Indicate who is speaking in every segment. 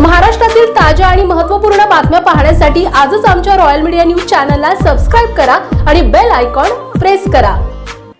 Speaker 1: महाराष्ट्रातील ताज्या आणि महत्त्वपूर्ण बातम्या पाहण्यासाठी आजच आमच्या रॉयल मीडिया न्यूज चॅनलला सबस्क्राईब करा आणि बेल आयकॉन प्रेस करा.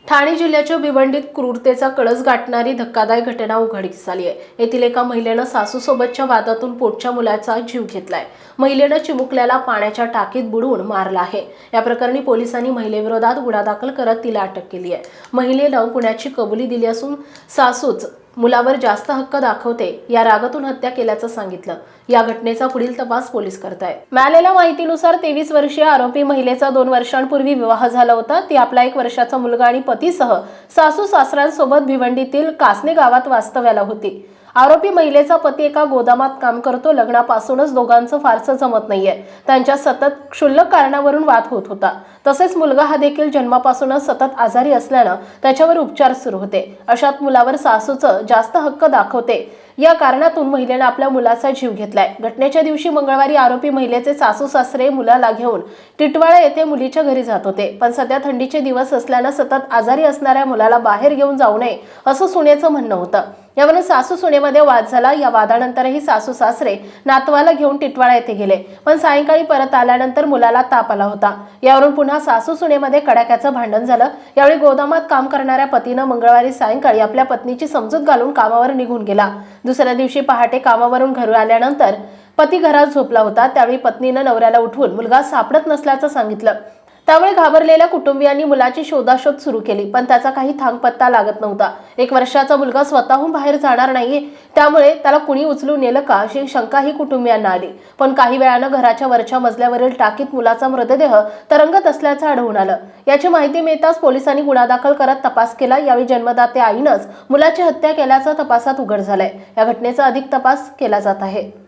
Speaker 1: ठाणे जिल्ह्याच्या भिवंडीत क्रूरतेचा कळस गाठणारी धक्कादायक घटना उघडकीस आली आहे. येथील एका महिलेनं सासूसोबतच्या वादातून पोटच्या मुलाचा जीव घेतलाय. महिलेनं चिमुकल्याला पाण्याच्या टाकीत बुडवून मारला आहे. या प्रकरणी पोलिसांनी महिलेविरोधात गुन्हा दाखल करत तिला अटक केली आहे. महिलेनं गुन्ह्याची कबुली दिली असून सासूच मुलावर जास्त हक्क दाखवते या रागातून हत्या केल्याचं सांगितलं. या घटनेचा पुढील तपास पोलीस करतायत. मिळालेल्या माहितीनुसार तेवीस वर्षीय आरोपी महिलेचा दोन वर्षांपूर्वी विवाह झाला होता. ती आपला एक वर्षाचा मुलगा आणि पतीसह सासू सासऱ्यांसोबत भिवंडीतील कासने गावात वास्तव्याला होती. आरोपी महिलेचा पती एका गोदामात काम करतो. लग्नापासूनच दोघांचं फारसं जमत नाहीये. त्यांच्या सतत क्षुल्लक कारणावरून वाद होत होता. तसेच मुलगा हा देखील जन्मापासूनच सतत आजारी असल्यानं त्याच्यावर उपचार सुरू होते. अशात मुलावर सासूचं जास्त हक्क दाखवते. या कारणातून महिलेनं आपल्या मुलाचा जीव घेतलाय. घटनेच्या दिवशी मंगळवारी आरोपी महिलेचे सासू सासरे मुलाला घेऊन टिटवाळा येथे मुलीच्या घरी जात होते. पण सध्या थंडीचे दिवस असल्यानं सतत आजारी असणाऱ्या मुलाला बाहेर घेऊन जाऊ नये असं सुनेचं म्हणणं होतं. यावरून सासू सुनेमध्ये वाद झाला. या वादानंतरही सासू सासरे नातवाला घेऊन टिटवाळा येथे गेले. पण सायंकाळी परत आल्यानंतर मुलाला ताप आला होता. यावरून पुन्हा सासू सुनेमध्ये कडाक्याचं भांडण झालं. यावेळी गोदामात काम करणाऱ्या पतीनं मंगळवारी सायंकाळी आपल्या पत्नीची समजूत घालून कामावर निघून गेला. दुसऱ्या दिवशी पहाटे कामावरून घरी आल्यानंतर पती घरात झोपला होता. त्यावेळी पत्नीनं नवऱ्याला उठवून मुलगा सापडत नसल्याचं सांगितलं. त्यामुळे घाबरलेल्या कुटुंबियांनी मुलाची शोधाशोध सुरू केली. पण त्याचा काही थांगपत्ता लागत नव्हता. एक वर्षाचा मुलगा स्वतःहून बाहेर जाणार नाहीये. त्यामुळे त्याला कुणी उचलून नेलं का अशी शंकाही कुटुंबियांना आली. पण काही वेळानं घराच्या वरच्या मजल्यावरील टाकीत मुलाचा मृतदेह तरंगत असल्याचं आढळून आलं. याची माहिती मिळताच पोलिसांनी गुन्हा दाखल करत तपास केला. यावेळी जन्मदाते आईनंच मुलाची हत्या केल्याचा तपासात उघड झालाय. या घटनेचा अधिक तपास केला जात आहे.